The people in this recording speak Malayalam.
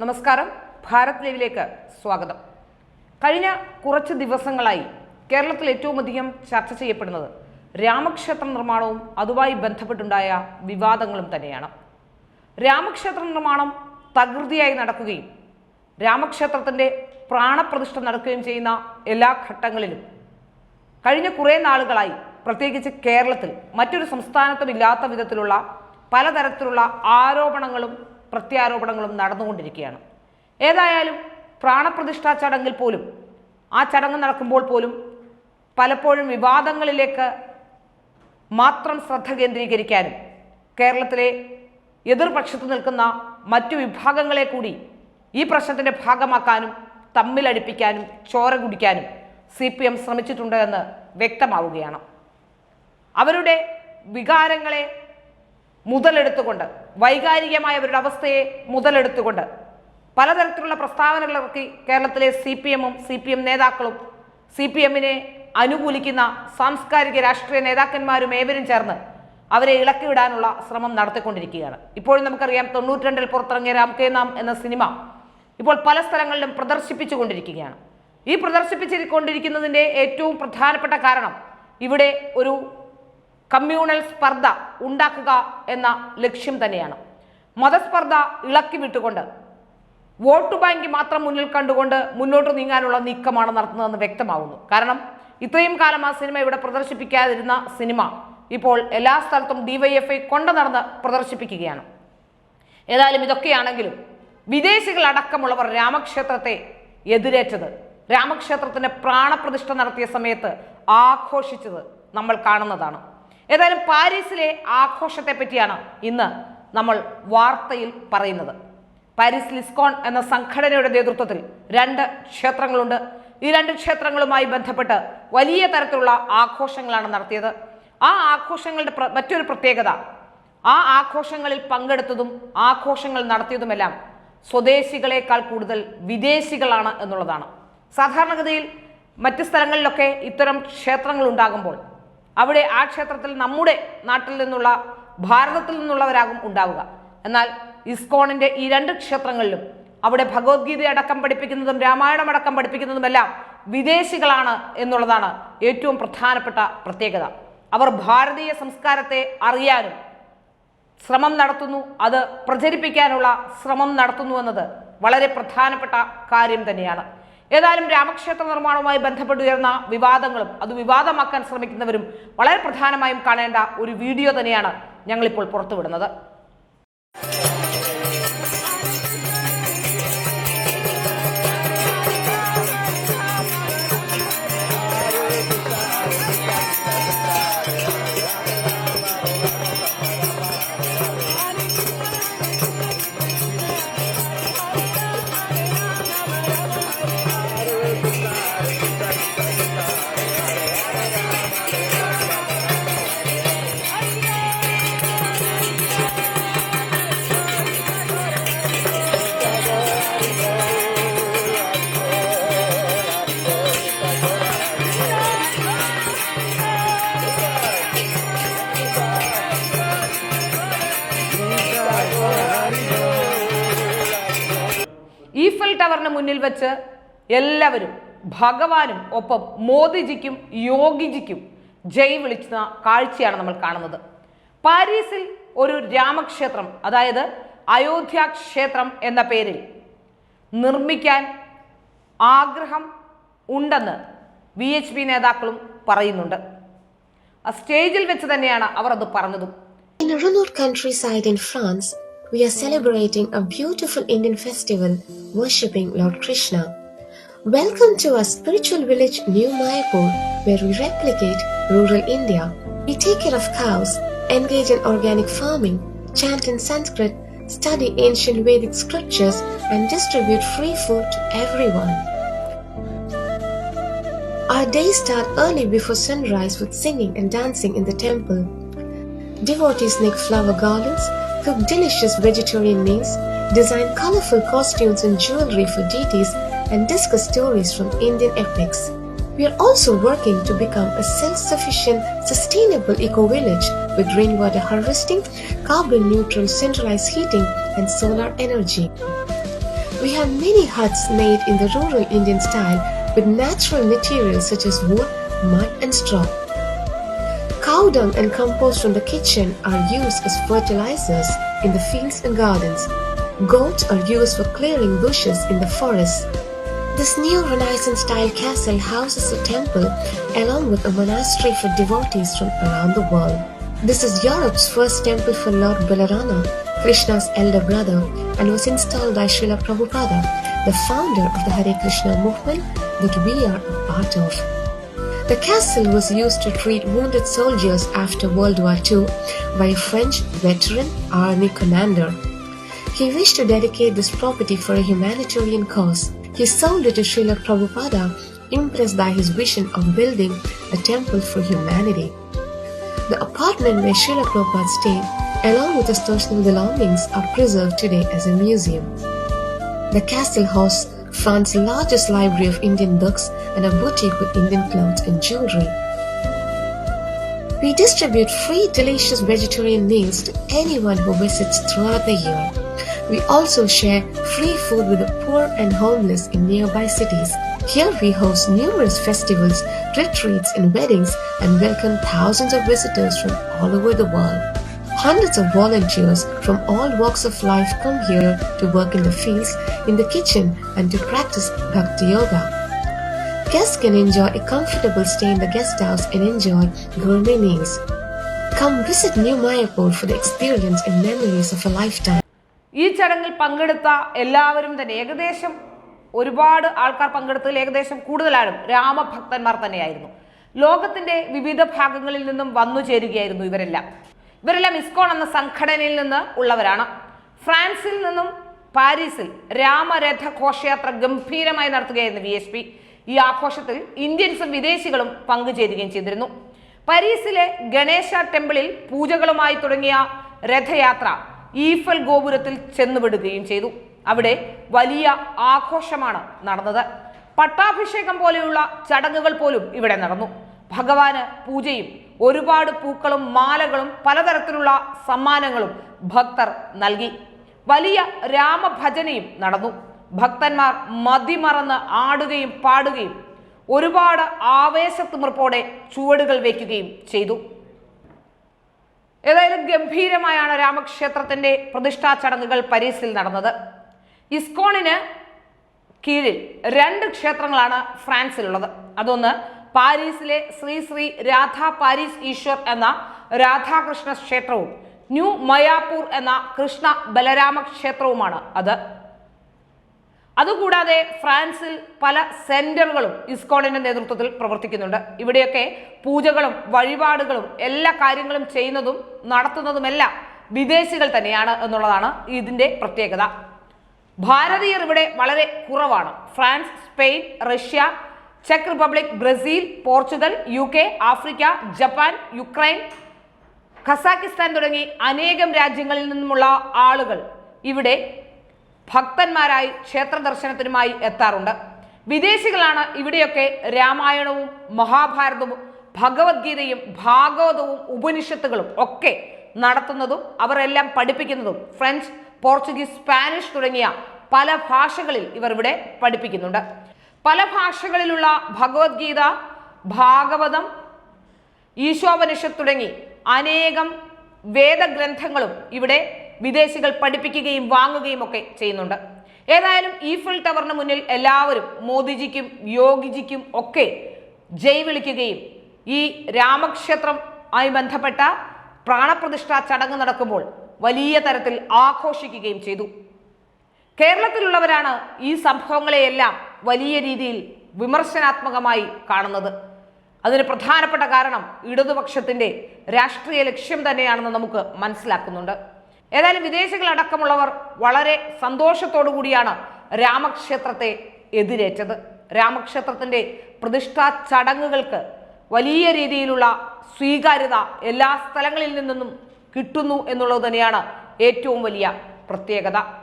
നമസ്കാരം. ഭാരത് ലൈവിലേക്ക് സ്വാഗതം. കഴിഞ്ഞ കുറച്ച് ദിവസങ്ങളായി കേരളത്തിൽ ഏറ്റവും അധികം ചർച്ച ചെയ്യപ്പെടുന്നത് രാമക്ഷേത്ര നിർമ്മാണവും അതുമായി ബന്ധപ്പെട്ടുണ്ടായ വിവാദങ്ങളും തന്നെയാണ്. രാമക്ഷേത്ര നിർമ്മാണം തകൃതിയായി നടക്കുകയും രാമക്ഷേത്രത്തിന്റെ പ്രാണപ്രതിഷ്ഠ നടക്കുകയും ചെയ്യുന്ന എല്ലാ ഘട്ടങ്ങളിലും കഴിഞ്ഞ കുറേ നാളുകളായി പ്രത്യേകിച്ച് കേരളത്തിൽ മറ്റൊരു സംസ്ഥാനത്തും ഇല്ലാത്ത വിധത്തിലുള്ള പലതരത്തിലുള്ള ആരോപണങ്ങളും പ്രത്യാരോപണങ്ങളും നടന്നുകൊണ്ടിരിക്കുകയാണ്. ഏതായാലും പ്രാണപ്രതിഷ്ഠാ ചടങ്ങിൽ പോലും ആ ചടങ്ങ് നടക്കുമ്പോൾ പോലും പലപ്പോഴും വിവാദങ്ങളിലേക്ക് മാത്രം ശ്രദ്ധ കേന്ദ്രീകരിക്കാനും കേരളത്തിലെ എതിർപക്ഷത്ത് നിൽക്കുന്ന മറ്റു വിഭാഗങ്ങളെ കൂടി ഈ പ്രശ്നത്തിന്റെ ഭാഗമാക്കാനും തമ്മിലടിപ്പിക്കാനും ചോര കുടിക്കാനും സി പി എം ശ്രമിച്ചിട്ടുണ്ട് എന്ന് വ്യക്തമാവുകയാണ്. അവരുടെ വികാരങ്ങളെ മുതലെടുത്തുകൊണ്ട് വൈകാരികമായ അവരുടെ അവസ്ഥയെ മുതലെടുത്തുകൊണ്ട് പലതരത്തിലുള്ള പ്രസ്താവനകൾ ഇറക്കി കേരളത്തിലെ സി പി എമ്മും സി പി എം നേതാക്കളും സി പി എമ്മിനെ അനുകൂലിക്കുന്ന സാംസ്കാരിക രാഷ്ട്രീയ നേതാക്കന്മാരും ഏവരും ചേർന്ന് അവരെ ഇളക്കിവിടാനുള്ള ശ്രമം നടത്തിക്കൊണ്ടിരിക്കുകയാണ്. ഇപ്പോഴും നമുക്കറിയാം തൊണ്ണൂറ്റിരണ്ടിൽ പുറത്തിറങ്ങിയ രാം കെ നാം എന്ന സിനിമ ഇപ്പോൾ പല സ്ഥലങ്ങളിലും പ്രദർശിപ്പിച്ചുകൊണ്ടിരിക്കുകയാണ്. ഈ പ്രദർശിപ്പിച്ചുകൊണ്ടിരിക്കുന്നതിന്റെ ഏറ്റവും പ്രധാനപ്പെട്ട കാരണം ഇവിടെ ഒരു കമ്മ്യൂണൽ സ്പർദ്ധ ഉണ്ടാക്കുക എന്ന ലക്ഷ്യം തന്നെയാണ്. മതസ്പർദ്ധ ഇളക്കി വിട്ടുകൊണ്ട് വോട്ട് ബാങ്ക് മാത്രം മുന്നിൽ കണ്ടുകൊണ്ട് മുന്നോട്ട് നീങ്ങാനുള്ള നീക്കമാണ് നടത്തുന്നതെന്ന് വ്യക്തമാവുന്നു. കാരണം ഇത്രയും കാലം ആ സിനിമ ഇവിടെ പ്രദർശിപ്പിക്കാതിരുന്ന സിനിമ ഇപ്പോൾ എല്ലാ സ്ഥലത്തും ഡിവൈഎഫ്ഐ കൊണ്ടു നടന്ന് പ്രദർശിപ്പിക്കുകയാണ്. ഏതായാലും ഇതൊക്കെയാണെങ്കിലും വിദേശികളടക്കമുള്ളവർ രാമക്ഷേത്രത്തെ എതിരേറ്റത് രാമക്ഷേത്രത്തിന്റെ പ്രാണപ്രതിഷ്ഠ നടത്തിയ സമയത്ത് ആഘോഷിച്ചത് നമ്മൾ കാണുന്നതാണ്. ഏതായാലും പാരീസിലെ ആഘോഷത്തെ പറ്റിയാണ് ഇന്ന് നമ്മൾ വാർത്തയിൽ പറയുന്നത്. പാരീസ് ലിസ്കോൺ എന്ന സംഘടനയുടെ നേതൃത്വത്തിൽ രണ്ട് ക്ഷേത്രങ്ങളുണ്ട്. ഈ രണ്ട് ക്ഷേത്രങ്ങളുമായി ബന്ധപ്പെട്ട് വലിയ തരത്തിലുള്ള ആഘോഷങ്ങളാണ് നടത്തിയത്. ആ ആഘോഷങ്ങളുടെ മറ്റൊരു പ്രത്യേകത ആ ആഘോഷങ്ങളിൽ പങ്കെടുത്തതും ആഘോഷങ്ങൾ നടത്തിയതുമെല്ലാം സ്വദേശികളെക്കാൾ കൂടുതൽ വിദേശികളാണ് എന്നുള്ളതാണ്. സാധാരണഗതിയിൽ മറ്റ് സ്ഥലങ്ങളിലൊക്കെ ഇത്തരം ക്ഷേത്രങ്ങൾ ഉണ്ടാകുമ്പോൾ അവിടെ ആ ക്ഷേത്രത്തിൽ നമ്മുടെ നാട്ടിൽ നിന്നുള്ള ഭാരതത്തിൽ നിന്നുള്ളവരാകും ഉണ്ടാവുക. എന്നാൽ ഇസ്കോണിന്റെ ഈ രണ്ട് ക്ഷേത്രങ്ങളിലും അവിടെ ഭഗവത്ഗീത അടക്കം പഠിപ്പിക്കുന്നതും രാമായണം അടക്കം പഠിപ്പിക്കുന്നതുമെല്ലാം വിദേശികളാണ് എന്നുള്ളതാണ് ഏറ്റവും പ്രധാനപ്പെട്ട പ്രത്യേകത. അവർ ഭാരതീയ സംസ്കാരത്തെ അറിയാനും ശ്രമം നടത്തുന്നു അത് പ്രചരിപ്പിക്കാനുള്ള ശ്രമം നടത്തുന്നു എന്നത് വളരെ പ്രധാനപ്പെട്ട കാര്യം തന്നെയാണ്. ഏതായാലും രാമക്ഷേത്ര നിർമ്മാണവുമായി ബന്ധപ്പെട്ടുയർന്ന വിവാദങ്ങളും അത് വിവാദമാക്കാൻ ശ്രമിക്കുന്നവരും വളരെ പ്രധാനമായും കാണേണ്ട ഒരു വീഡിയോ തന്നെയാണ് ഞങ്ങളിപ്പോൾ പുറത്തുവിടുന്നത്. ടവറിന് മുന്നിൽ വെച്ച് എല്ലാവരും ഭഗവാനും ഒപ്പം മോദിജിക്കും യോഗിജിക്കും ജയ് വിളിക്കുന്ന കാഴ്ചയാണ് നമ്മൾ കാണുന്നത്. പാരീസിൽ ഒരു രാമക്ഷേത്രം അതായത് അയോധ്യ ക്ഷേത്രം എന്ന പേരിൽ നിർമ്മിക്കാൻ ആഗ്രഹം ഉണ്ടെന്ന് വി എച്ച് പി നേതാക്കളും പറയുന്നുണ്ട്. സ്റ്റേജിൽ വെച്ച് തന്നെയാണ് അവർ അത് പറഞ്ഞതും. In countryside in France, we are celebrating a beautiful Indian festival worshipping Lord Krishna. Welcome to our spiritual village New Mayapur, where we replicate rural India. We take care of cows, engage in organic farming, chant in Sanskrit, study ancient Vedic scriptures, and distribute free food to everyone. Our days start early before sunrise with singing and dancing in the temple. Devotees make flower garlands, cook delicious vegetarian meals, design colorful costumes and jewelry for deities, and discuss stories from Indian epics. We are also working to become a self-sufficient, sustainable eco-village with rainwater harvesting, carbon-neutral centralized heating, and solar energy. We have many huts made in the rural Indian style with natural materials such as wood, mud, and straw. Cow dung and compost from the kitchen are used as fertilizers in the fields and gardens. Goats are used for clearing bushes in the forests. This new Renaissance style castle houses a temple along with a monastery for devotees from around the world. This is Europe's first temple for Lord Balarama, Krishna's elder brother, and was installed by Srila Prabhupada, the founder of the Hare Krishna movement that we are a part of. The castle was used to treat wounded soldiers after World War II by a French veteran army commander. He wished to dedicate this property for a humanitarian cause. He sold it to Srila Prabhupada, impressed by his vision of building a temple for humanity. The apartment where Srila Prabhupada stayed, along with his personal belongings, are preserved today as a museum. The castle hosts France's largest library of Indian books and a boutique with Indian clothes and jewelry. We distribute free delicious vegetarian meals to anyone who visits throughout the year. We also share free food with the poor and homeless in nearby cities. Here we host numerous festivals, retreats, and weddings and welcome thousands of visitors from all over the world. Hundreds of volunteers from all walks of life come here to work in the fields, in the kitchen, and to practice Bhakti Yoga. Guests can enjoy a comfortable stay in the guest house and enjoy gourmet meals. Come visit New Mayapur for the experience and memories of a lifetime. ഈ ചടങ്ങിൽ പങ്കെടുത്ത എല്ലാവരും തന്നെ ഏകദേശം ഒരുപാട് ആൾക്കാർ പങ്കെടുത്തതിൽ ഏകദേശം കൂടുതലാളും രാമഭക്തന്മാർ തന്നെയായിരുന്നു ലോകത്തിന്റെ വിവിധ ഭാഗങ്ങളിൽ നിന്നും വന്നു ചേരുകയായിരുന്നു ഇവരെല്ലാം ഇവരെല്ലാം ഇസ്കോൺ എന്ന സംഘടനയിൽ നിന്ന് ഉള്ളവരാണ്. ഫ്രാൻസിൽ നിന്നും പാരീസിൽ രാമരഥ ഘോഷയാത്ര ഗംഭീരമായി നടത്തുകയായിരുന്നു വി എസ് പി. ഈ ആഘോഷത്തിൽ ഇന്ത്യൻസും വിദേശികളും പങ്കുചേരുകയും ചെയ്തിരുന്നു. പാരീസിലെ ഗണേശ ടെമ്പിളിൽ പൂജകളുമായി തുടങ്ങിയ രഥയാത്ര ഈഫൽ ഗോപുരത്തിൽ ചെന്നുവിടുകയും ചെയ്തു. അവിടെ വലിയ ആഘോഷമാണ് നടന്നത്. പട്ടാഭിഷേകം പോലെയുള്ള ചടങ്ങുകൾ പോലും ഇവിടെ നടന്നു. ഭഗവാന് പൂജയും ഒരുപാട് പൂക്കളും മാലകളും പലതരത്തിലുള്ള സമ്മാനങ്ങളും ഭക്തർ നൽകി. വലിയ രാമഭജനയും നടന്നു. ഭക്തന്മാർ മതിമറന്ന് ആടുകയും പാടുകയും ഒരുപാട് ആവേശത്തിമിർപ്പോടെ ചുവടുകൾ വയ്ക്കുകയും ചെയ്തു. ഏതായാലും ഗംഭീരമായാണ് രാമക്ഷേത്രത്തിന്റെ പ്രതിഷ്ഠാ ചടങ്ങുകൾ പരീസിൽ നടന്നത്. ഇസ്കോണിന് കീഴിൽ രണ്ട് ക്ഷേത്രങ്ങളാണ് ഫ്രാൻസിലുള്ളത്. അതൊന്ന് പാരീസിലെ ശ്രീ ശ്രീ രാധാ പാരീസ് ഈശ്വർ എന്ന രാധാകൃഷ്ണ ക്ഷേത്രവും ന്യൂ മയാപൂർ എന്ന കൃഷ്ണ ബലരാമ ക്ഷേത്രവുമാണ് അത്. അതുകൂടാതെ ഫ്രാൻസിൽ പല സെന്ററുകളും ഇസ്കോണിന്റെ നേതൃത്വത്തിൽ പ്രവർത്തിക്കുന്നുണ്ട്. ഇവിടെയൊക്കെ പൂജകളും വഴിപാടുകളും എല്ലാ കാര്യങ്ങളും ചെയ്യുന്നതും നടത്തുന്നതുമെല്ലാം വിദേശികൾ തന്നെയാണ് എന്നുള്ളതാണ് ഇതിന്റെ പ്രത്യേകത. ഭാരതീയർ ഇവിടെ വളരെ കുറവാണ്. France Spain Russia check Republic Brazil Portugal U K Africa Japan Ukraine Kazakhstan തുടങ്ങി അനേകം രാജ്യങ്ങളിൽ നിന്നുമുള്ള ആളുകൾ ഇവിടെ ഭക്തന്മാരായി ക്ഷേത്ര ദർശനത്തിനുമായി എത്താറുണ്ട്. വിദേശികളാണ് ഇവിടെയൊക്കെ രാമായണവും മഹാഭാരതവും ഭഗവത്ഗീതയും ഭാഗവതവും ഉപനിഷത്തുകളും ഒക്കെ നടത്തുന്നതും അവരെല്ലാം പഠിപ്പിക്കുന്നതും ഫ്രഞ്ച് പോർച്ചുഗീസ് സ്പാനിഷ് തുടങ്ങിയ പല ഭാഷകളിൽ ഇവർ ഇവിടെ പഠിപ്പിക്കുന്നുണ്ട്. പല ഭാഷകളിലുള്ള ഭഗവത്ഗീത ഭാഗവതം ഈശോപനിഷത്ത് തുടങ്ങി അനേകം വേദഗ്രന്ഥങ്ങളും ഇവിടെ വിദേശികൾ പഠിപ്പിക്കുകയും വാങ്ങുകയും ഒക്കെ ചെയ്യുന്നുണ്ട്. ഏതായാലും ഈഫിൽ ടവറിന് മുന്നിൽ എല്ലാവരും മോദിജിക്കും യോഗിജിക്കും ഒക്കെ ജയ് വിളിക്കുകയും ഈ രാമക്ഷേത്രം ആയി ബന്ധപ്പെട്ട പ്രാണപ്രതിഷ്ഠാ ചടങ്ങ് നടക്കുമ്പോൾ വലിയ തരത്തിൽ ആഘോഷിക്കുകയും ചെയ്തു. കേരളത്തിലുള്ളവരാണ് ഈ സംഭവങ്ങളെയെല്ലാം വലിയ രീതിയിൽ വിമർശനാത്മകമായി കാണുന്നത്. അതിന് പ്രധാനപ്പെട്ട കാരണം ഇടതുപക്ഷത്തിന്റെ രാഷ്ട്രീയ ലക്ഷ്യം തന്നെയാണെന്ന് നമുക്ക് മനസ്സിലാക്കുന്നുണ്ട്. ഏതായാലും വിദേശികളടക്കമുള്ളവർ വളരെ സന്തോഷത്തോടു കൂടിയാണ് രാമക്ഷേത്രത്തെ എതിരേറ്റത്. രാമക്ഷേത്രത്തിന്റെ പ്രതിഷ്ഠാ ചടങ്ങുകൾക്ക് വലിയ രീതിയിലുള്ള സ്വീകാര്യത എല്ലാ സ്ഥലങ്ങളിൽ നിന്നും കിട്ടുന്നു എന്നുള്ളത് തന്നെയാണ് ഏറ്റവും വലിയ പ്രത്യേകത.